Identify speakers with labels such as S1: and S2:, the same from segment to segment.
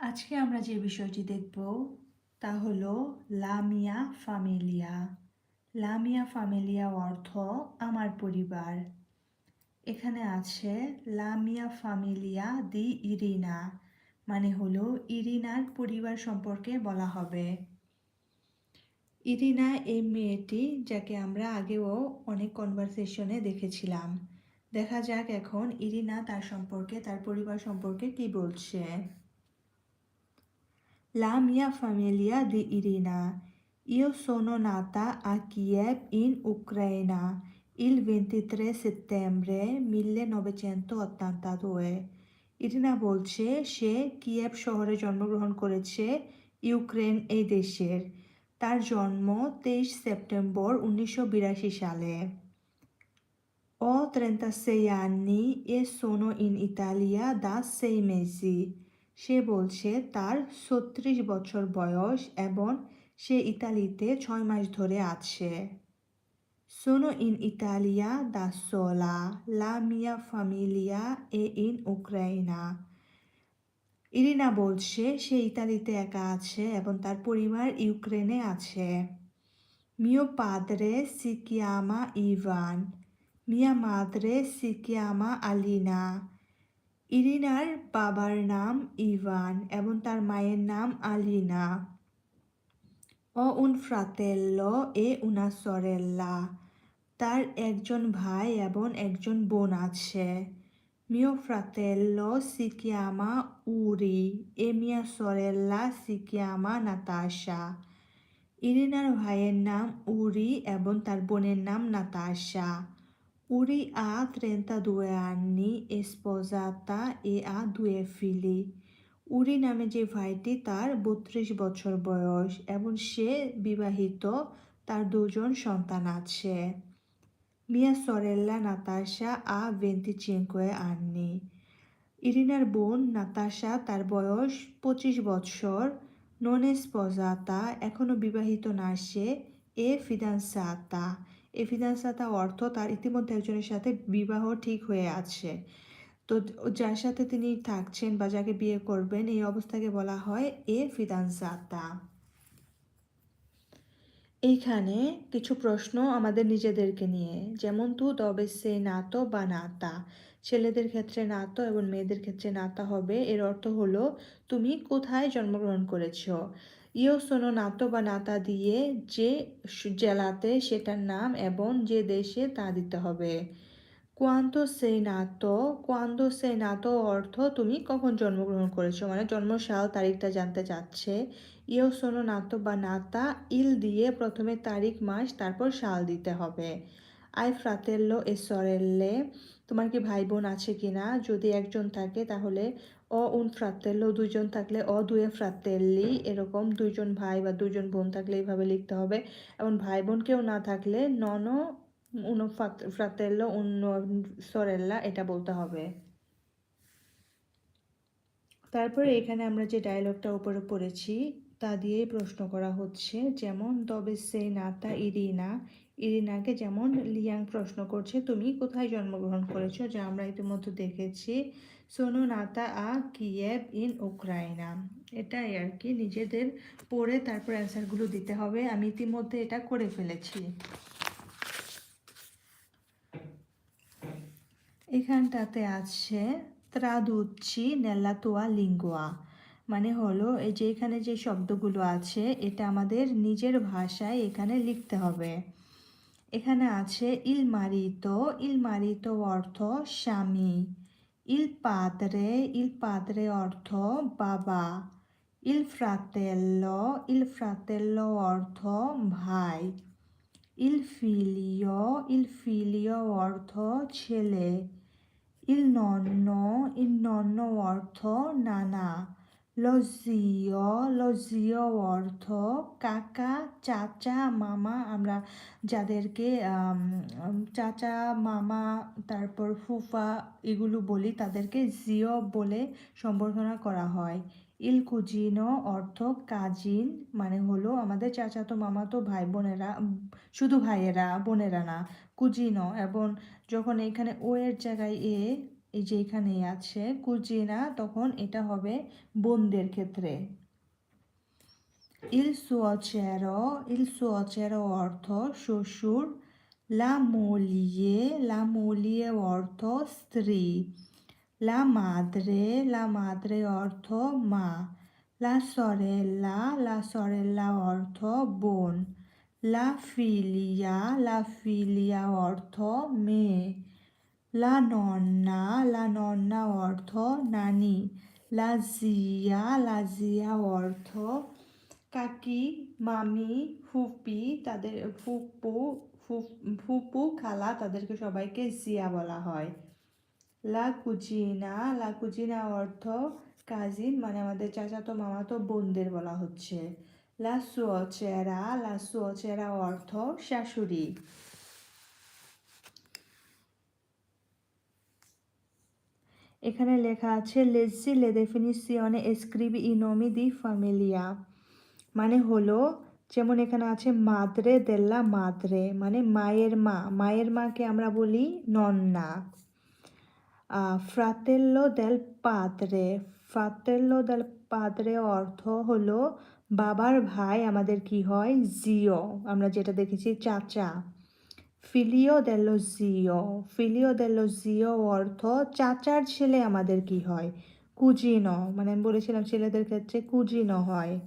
S1: আজকে আমরা যে বিষয়টি দেখব তা হল লামিয়া ফামিলিয়া লামিয়া ফামিলিয়া অর্থ আমার পরিবার। এখানে আছে লামিয়া ফামিলিয়া দি ইরিনা মানে হলো ইরিনার পরিবার সম্পর্কে বলা হবে। ইরিনা এই মেয়েটি যাকে আমরা আগেও অনেক কনভারসেশনে দেখেছিলাম। দেখা যাক এখন ইরিনা তার সম্পর্কে, তার পরিবার সম্পর্কে কি বলছে। La mia famiglia di Irina. Io sono nata a Kiev in Ucraina il 23 settembre 1982. Irina বলছে সে কিয়েভ শহরে জন্মগ্রহণ করেছে ইউক্রেন এই দেশের তার জন্ম তেইশ সেপ্টেম্বর উনিশশো বিরাশি সালে 36 anni e sono in Italia da sei mesi. সে বলছে, তার ছত্রিশ বছর বয়স এবং সে ইতালিতে ছয় মাস ধরে আছে। সোনো ইন ইতালিয়া দা সোলা লা মিয়া ফামিলিয়া এ ইন উক্রাইনা ইরিনা বলছে, সে ইতালিতে একা আছে এবং তার পরিবার ইউক্রেনে আছে। মিও পাদরে সিকিয়ামা ইভান মিয়া মাদরে সিকিয়ামা আলিনা ইরিনার বাবার নাম ইভান এবং তার মায়ের নাম আলিনা। ও উন ফ্রাতেল্ল এ উনা সরেল্লা তার একজন ভাই এবং একজন বোন আছে। মিও ফ্রাতেল্লো সিকিয়ামা উরি এ মিয়া সরেল্লা সিকিয়ামা নাতাশা। ইরিনার ভাইয়ের নাম উরি এবং তার বোনের নাম Natasha. Uri ha 32 anni, sposata e ha due figli. উরি নামে যে ভাইটি তার বত্রিশ বছর বয়স এবং সে বিবাহিত তার দুজন সন্তান আছে মিয়া সরেল্লা নাতাশা আ ভেন্টিচিঙ্কোয়ে আননি ইরিনার বোন নাতাশা তার বয়স পঁচিশ বছর ননে স্পজাতা এখনও বিবাহিত না সে এ ফিদানসাতা এ ফিদানসাতা অর্থ তার ইতিমধ্যে একজনের সাথে বিবাহ ঠিক হয়ে আছে। তো যার সাথে তিনি থাকছেন বা যাকে বিয়ে করবেন, এই অবস্থাকে বলা হয় এ ফিদানসাতা এইখানে কিছু প্রশ্ন আমাদের নিজেদেরকে নিয়ে। যেমন, তু তবে সে নাতো বা নাতা? ছেলেদের ক্ষেত্রে নাতো এবং মেয়েদের ক্ষেত্রে নাতা হবে। এর অর্থ হলো, তুমি কোথায় জন্মগ্রহণ করেছ? ইও সোনো নাতো বা নাতা দিয়ে যে জেলাতে সেটার নাম এবং যে দেশে তা দিতে হবে। কোয়ান্তো সে নাতো কোয়ান্তো সে নাতো অর্থ তুমি কখন জন্মগ্রহণ করেছ? মানে জন্মসাল তারিখটা জানতে চাচ্ছে। ইও সোনো নাতো বা নাতা ইল দিয়ে প্রথমে তারিখ, মাস, তারপর সাল দিতে হবে। আই ফ্রাতেল্লো এ সরেল্লে তোমার কি ভাই বোন আছে কি না যদি একজন থাকে তাহলে অ উন ফ্রাতেল্লো দুজন থাকলে অ দুয়ে ফ্রাতেল্লি এরকম দুজন ভাই বা দুজন বোন থাকলে এইভাবে লিখতে হবে। এবং ভাই বোন কেউ না থাকলে নন উন ফ্রাতেল্লো উন সরেল্লা এটা বলতে হবে। তারপরে এখানে আমরা যে ডায়লগটা উপরে পড়েছি তা দিয়েই প্রশ্ন করা হচ্ছে, যেমন, তবে সে নাতা ইরিনা। ইরিনাকে যেমন লিয়াং প্রশ্ন করছে, তুমি কোথায় জন্মগ্রহণ করেছ, যা আমরা ইতিমধ্যে দেখেছি। সোনো নাতা আ কিয়েভ ইন উক্রাইনা। এটাই আর কি, নিজেদের পড়ে তারপর অ্যান্সারগুলো দিতে হবে। আমি ইতিমধ্যে এটা করে ফেলেছি। এখানটাতে আছে, ত্রাদুচ্ছি নেল্লাতোয়া লিঙ্গুয়া। মানে হলো, এই যে এখানে যে শব্দগুলো আছে, এটা আমাদের নিজের ভাষায় এখানে লিখতে হবে। এখানে আছে ইল মারিতো ইল মারিতো অর্থ স্বামী ইল পাদ্রে ইল পাদ্রে অর্থ বাবা ইল ফ্রাতেল্লো ইল ফ্রাতেল্লো অর্থ ভাই ইল ফিলিও ইল ফিলিও অর্থ ছেলে ইল নন্ন ইল নন্ন অর্থ নানা লজিও লজিও অর্থ কাকা, চাচা, মামা। আমরা যাদেরকে চাচা, মামা, তারপর ফুফা এগুলো বলি, তাদেরকে জিও বলে সম্বোধনা করা হয়। ইল কুজিনো অর্থ কাজিন মানে হলো আমাদের চাচাতো মামাতো ভাই বোনেরা, শুধু ভাইয়েরা, বোনেরা না কুজিনো এবং যখন এখানে ও এর জায়গায় এ এই যে এখানে আছে কুজিনা তখন এটা হবে বন্দের ক্ষেত্রে। ইল সোয়াচের ইল সোয়াচের অর্থ শ্বশুর লামলিয়ে লামলিয়ে অর্থ স্ত্রী, লা মাদ্রে লা মাদ্রে অর্থ মা, লা সরেল্লা লা সরেল্লা অর্থ বোন, লা ফিলিয়া লা ফিলিয়া অর্থ মেয়ে la nonna, la nonna অর্থ নানি la zia অর্থ কাকি মামি ফুপি তাদের ফুপু ফুপ- খালা তাদেরকে সবাইকে জিয়া বলা হয়। লা কুজিনা লা কুজিনা অর্থ কাজিন মানে আমাদের চাচাতো মামাতো বোনদের বলা হচ্ছে। লা সুয়চেরা লা সুয়চেরা অর্থ শাশুড়ি। এখানে লেখা আছে লেজি লে scrivi i nomi di famiglia মানে হলো, যেমন এখানে আছে মাদ্রে দেল্লা মাদ্রে মানে মায়ের মা, মায়ের মাকে আমরা বলি নন্না ফ্রাতেল্লো দেল পাদ্রে ফ্রাতেল্লো দেল পাদ্রে অর্থ হলো, বাবার ভাই আমাদের কি হয়? জিও আমরা যেটা দেখেছি, চাচা ফিলিও দেল্লো জিও, ফিলিও দেল্লো জিও অর্থ চাচার ছেলে আমাদের কি হয়? কুজিনো মানে আমি বলেছিলাম ছেলেদের ক্ষেত্রে কুজিনো হয়।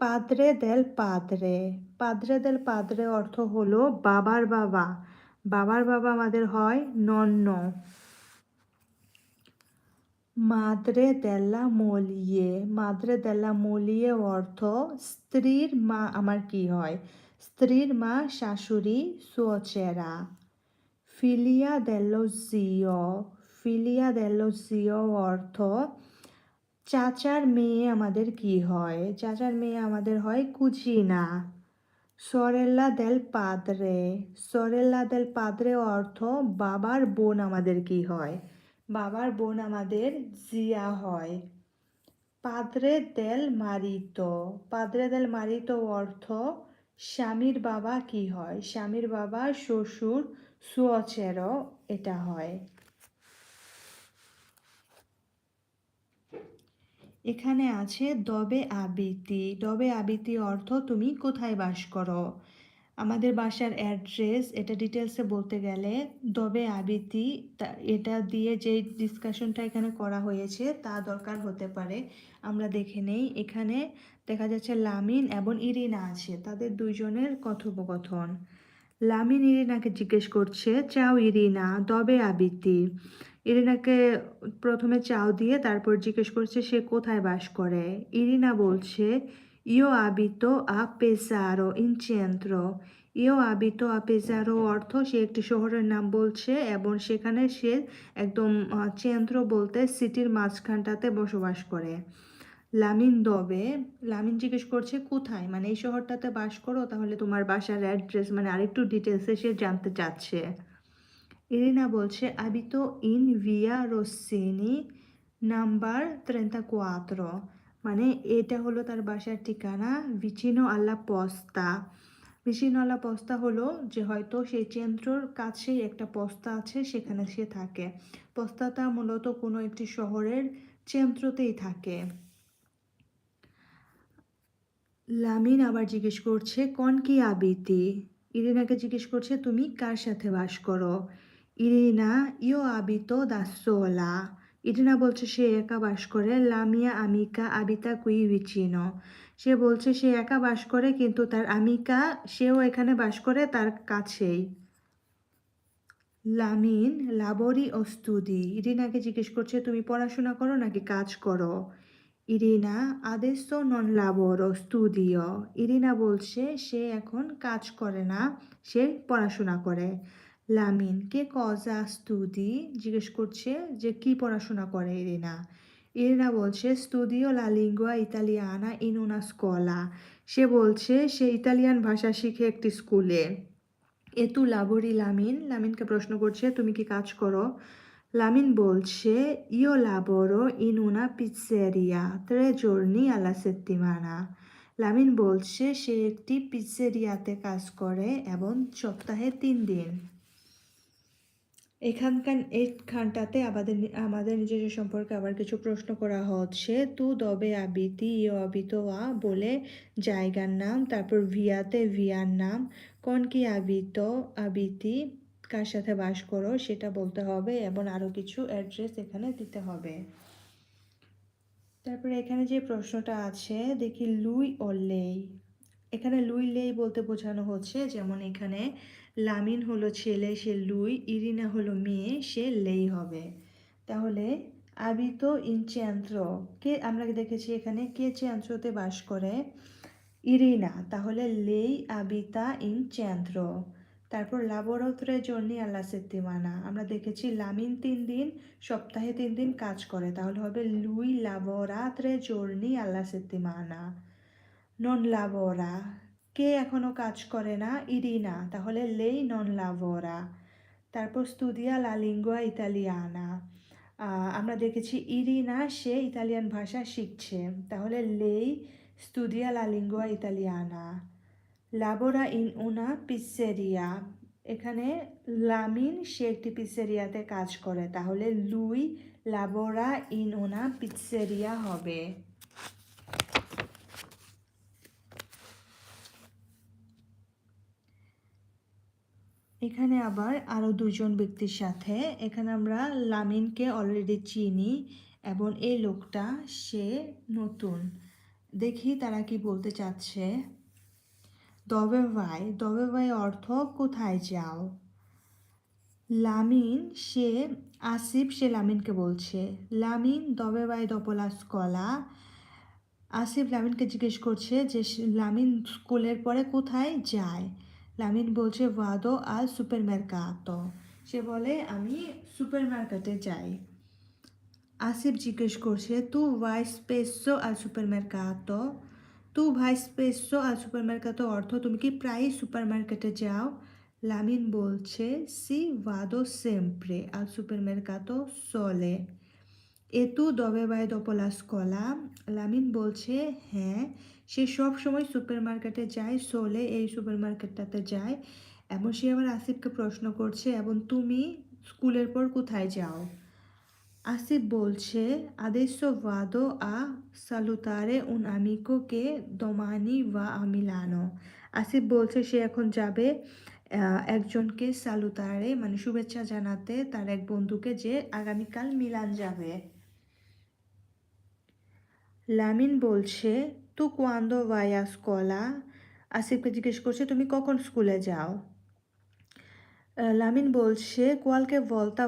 S1: পাদ্রে দেল পাদ্রে পাদ্রে দেল পাদ্রে অর্থ হলো বাবার বাবা। বাবার বাবা আমাদের হয় নন্ন। মাদ্রে দেল্লা মলিয়ে মাদ্রে দেল্লা মলিয়ে অর্থ স্ত্রীর মা, আমার কি হয়? স্ত্রীর মা শাশুড়ি সুচেরা। ফিলিয়া দেল্লো জিও। ফিলিয়া দেল্লো জিও অর্থ, চাচার মেয়ে আমাদের কি হয়? চাচার মেয়ে আমাদের হয় কুচিনা সরেল্লা দেল পাদ্রে। সরেল্লা দেল পাদ্রে অর্থ, বাবার বোন আমাদের কি হয়? বাবার বোন আমাদের জিয়া হয়। পাদরে দেল মারিত। পাদ্রে দেল মারিত অর্থ স্বামীর বাবা কি হয়? স্বামীর বাবা শ্বশুর সুয়চেরও এটা হয়। এখানে আছে দবে আবৃত্তি। দবে আবৃত্তি অর্থ তুমি কোথায় বাস করো? আমাদের বাসার অ্যাড্রেস এটা ডিটেলসে বলতে গেলে দবে আবৃত্তি এটা দিয়ে যে ডিসকাশনটা এখানে করা হয়েছে তা দরকার হতে পারে। আমরা দেখে নেই। এখানে দেখা যাচ্ছে লামিন এবং ইরিনা আছে, তাদের দুইজনের কথোপকথন। লামিন ইরিনাকে জিজ্ঞেস করছে, চাও ইরিনা দবে আবৃত্তি? ইরিনাকে প্রথমে চাও দিয়ে তারপর জিজ্ঞেস করছে, সে কোথায় বাস করে? ইরিনা বলছে ইও আবিতো আ পেসারো ইন চেন্ত্র ইও আবিতো আ পেসারো অর্থ সে একটি শহরের নাম বলছে এবং সেখানে সে একদম আহ, চেন্ত্র বলতে সিটির মাঝখানটাতে বসবাস করে। লামিন দবে লামিন জিজ্ঞেস করছে কোথায়? মানে এই শহরটাতে বাস করো তাহলে তোমার বাসার অ্যাড্রেস মানে আরেকটু ডিটেলসে সে জানতে চাচ্ছে। ইরিনা বলছে আবিতো ইন ভিয়া রোসিনি নাম্বার ত্রেন্তা কোয়াত্রো মানে এটা হলো তার বাসার ঠিকানা ভিচিনো আল্লা পস্তা আল্লা পস্তা হলো যে হয়তো সেই চেন্দ্রর কাছেই একটা পস্তা আছে, সেখানে সে থাকে। পস্তাটা মূলত কোনো একটি শহরের চেন্দ্রতেই থাকে। লামিন আবার জিজ্ঞেস করছে, কন কি আবিতি ইরিনাকে জিজ্ঞেস করছে, তুমি কার সাথে বাস করো? ইরিনা ইও আবিত দাসোলা ইরিনা বলছে সে একা বাস করে লামিয়া আমিকা আবিতা কুই বিচিনো সে বলছে সে একা বাস করে, কিন্তু তার আমিকা, সেও এখানে বাস করে, তার কাছেই। লামিন, লাবরি ও স্তুদি ইরিনাকে জিজ্ঞেস করছে, তুমি পড়াশোনা করো নাকি কাজ করো? ইরিনা, আদেশ নন লাবরো স্তুদিও ইরিনা বলছে, সে এখন কাজ করে না, সে পড়াশোনা করে। লামিন, কে কজা স্তুদি জিজ্ঞেস করছে যে কি পড়াশোনা করে ইরিনা? ইরিনা বলছে, স্তুদিও লা লিঙ্গুয়া ইতালিয়ানা ইন una স্কলা। সে বলছে, সে ইতালিয়ান ভাষা শিখে একটি স্কুলে। এতু লাবরি লামিন। লামিনকে প্রশ্ন করছে, তুমি কি কাজ করো? লামিন বলছে ইও লাবরো ইন una pizzeria tre giorni alla settimana Lamin বলছে, সে একটি পিৎসেরিয়াতে কাজ করে এবং সপ্তাহে তিন দিন। এখানকার এইখানটাতে আমাদের আমাদের নিজস্ব সম্পর্কে আবার কিছু প্রশ্ন করা হচ্ছে, তু দবে আবিতি ইয় আবিতোয়া বলে জায়গার নাম, তারপর ভিয়াতে ভিয়ার নাম, কোন কি আবিত, আবিতি, কার সাথে বাস করো সেটা বলতে হবে, এবং আরও কিছু অ্যাড্রেস এখানে দিতে হবে। তারপরে এখানে যে প্রশ্নটা আছে, দেখি লুই ও লেই। এখানে লুই লেই বলতে বোঝানো হচ্ছে, যেমন এখানে লামিন হলো ছেলে, সে লুই, ইরিনা হলো মেয়ে, সে লেই হবে। তাহলে আবিত ইন চেন্দ্র কে, আমরা দেখেছি এখানে? কে চেন্দ্রতে বাস করে? ইরিনা। তাহলে লেই আবিতা ইন চেন্দ্র তারপর লাবরত্রে জন্যে আল্লাহ সেত্তিমানা আমরা দেখেছি লামিন তিন দিন, সপ্তাহে তিন দিন কাজ করে। তাহলে হবে লুই লাবরাত্রে জর্নি আল্লাহ সেত্তিমানা নন লাভরা কে এখনও কাজ করে না? ইরিনা। তাহলে লেই নন লাভরা। তারপর স্তুদিয়া লা লিঙ্গুয়া ইতালিয়ানা আমরা দেখেছি ইরিনা, সে ইতালিয়ান ভাষা শিখছে। তাহলে লেই স্তুদিয়া লা লিঙ্গুয়া ইতালিয়ানা। লাবোরা ইন উনা পিসেরিয়া। এখানে লামিন, সে একটি পিসেরিয়াতে কাজ করে। তাহলে লুই লাবোরা ইন উনা পিসেরিয়া হবে। এখানে আবার আরও দুজন ব্যক্তির সাথে। এখানে আমরা লামিনকে অলরেডি চিনি এবং এই লোকটা, সে নতুন। দেখি তারা কি বলতে চাচ্ছে। দবে ভাই দবে ভাই অর্থ কোথায় যাও? লামিন, সে আসিফ, সে লামিনকে বলছে। লামিন, দবে ভাই দপলা স্কলা আসিফ লামিনকে জিজ্ঞেস করছে যে লামিন স্কুলের পরে কোথায় যায়? লামিন বলছে ভাদো আল সুপার মার্কাতো সে বলে, আমি সুপার মার্কেটে যাই। আসিফ জিজ্ঞেস করছে, তু ভাই স্পেসো আল সুপার মার্কাতো তু ভাই স্পেসো আল সুপার মার্কাতো অর্থ, তুমি কি প্রায়ই সুপার মার্কেটে যাও? লামিন বলছে, সি ভাদো সেম্প্রে আল সুপার মার্কাতো সোলে এতু দবে বাই দপলা স্কলা লামিন বলছে হ্যাঁ। সে সব সময় সুপার মার্কেটে যায়, সোলে এই সুপার মার্কেটটাতে যায় এবং সে আবার আসিফকে প্রশ্ন করছে, এবং তুমি স্কুলের পর কোথায় যাও? আসিফ বলছে adesso vado a সালুতারে উন domani va a Milano Asif বলছে, সে এখন যাবে একজনকে সালুতারে মানে শুভেচ্ছা জানাতে তার এক বন্ধুকে যে আগামীকাল মিলান যাবে। লামিন বলছে তু কোয়ান্দো ভায়া স্কলা আসিফকে জিজ্ঞেস করছে, তুমি কখন স্কুলে যাও? লামিন বলছে qualche বলতা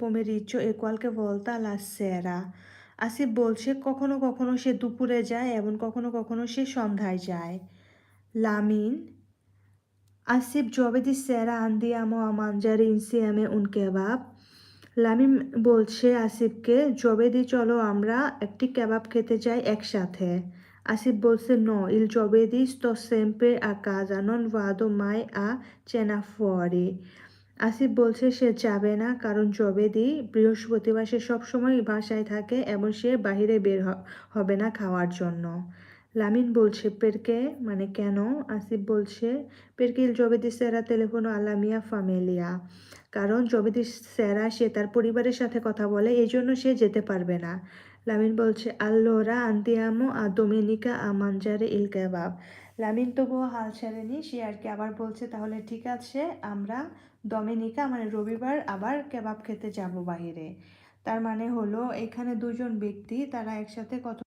S1: pomeriggio e qualche volta la sera Asif বলছে, কখনো কখনো সে দুপুরে যায় এবং কখনো কখনো সে সন্ধ্যায় যায়। Lamin, Asif sera andiamo a mangiare insieme un kebab Lamin বলছে আসিফকে জবেদি চলো আমরা একটি কেবাব খেতে যাই একসাথে। আসিফ বলছে নো il giovedì sto sempre a casa, non vado mai a cena fuori. Asif বলছে সে যাবে না কারণ জবেদি বৃহস্পতিবার সে সবসময় বাসায় থাকে এবং সে বাইরে বের হবে না খাওয়ার জন্য। লামিন বলছে পেরকে মানে কেন? আসিফ বলছে পেরকে ইল sera telefono alla mia famiglia কারণ জবেদি স্যারা সে তার পরিবারের সাথে কথা বলে এই জন্য সে যেতে পারবে না। লামিন বলছে, আল্লোরা আন্তিয়ামো আ ডোমিনিকা আ মানজারে ইল কেবাব। লামিন তবুও হাল ছাড়েনি, সে আর কি আবার বলছে, তাহলে ঠিক আছে, আমরা দমিনিকা মানে রবিবার আবার কেবাব খেতে যাব বাহিরে। তার মানে হলো, এখানে দুজন ব্যক্তি, তারা একসাথে কত